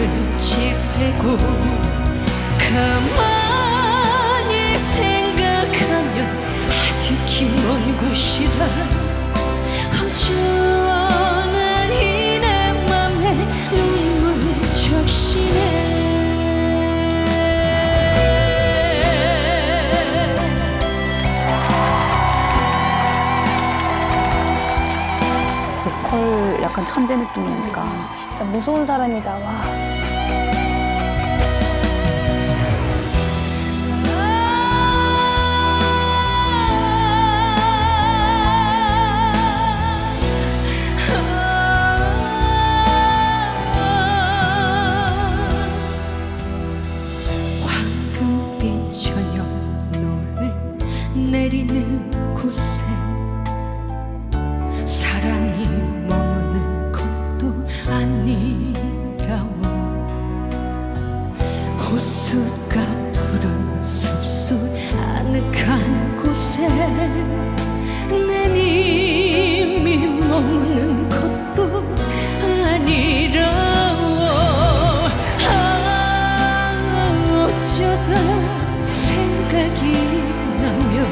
밤을 지새고 가만히 생각하면 아득히 먼 곳이라 허전한 이내 맘에 눈물 적시네 보컬 약간 천재 느낌이니까 진짜 무서운 사람이다. 와. 호수가 푸른 숲속 아늑한 곳에 내 님이 머무는 것도 아니라오 아, 어쩌다 생각이 나면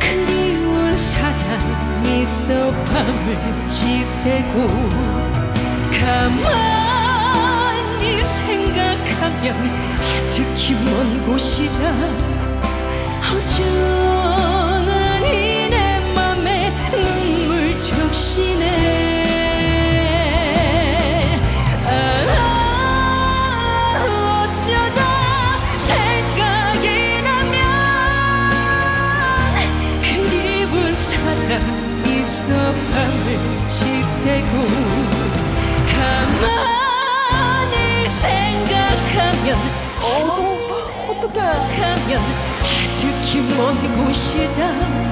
그리운 사랑이 있어 밤을 지새고 가만히 생각하면 아득히 먼 곳이라 허전한 이내 맘에 눈물 적시네. 아, 어쩌다 생각이 나면 그리운 사람 있어 밤을 지새고 가만 어떡해. 하면 아득히 먼 곳이라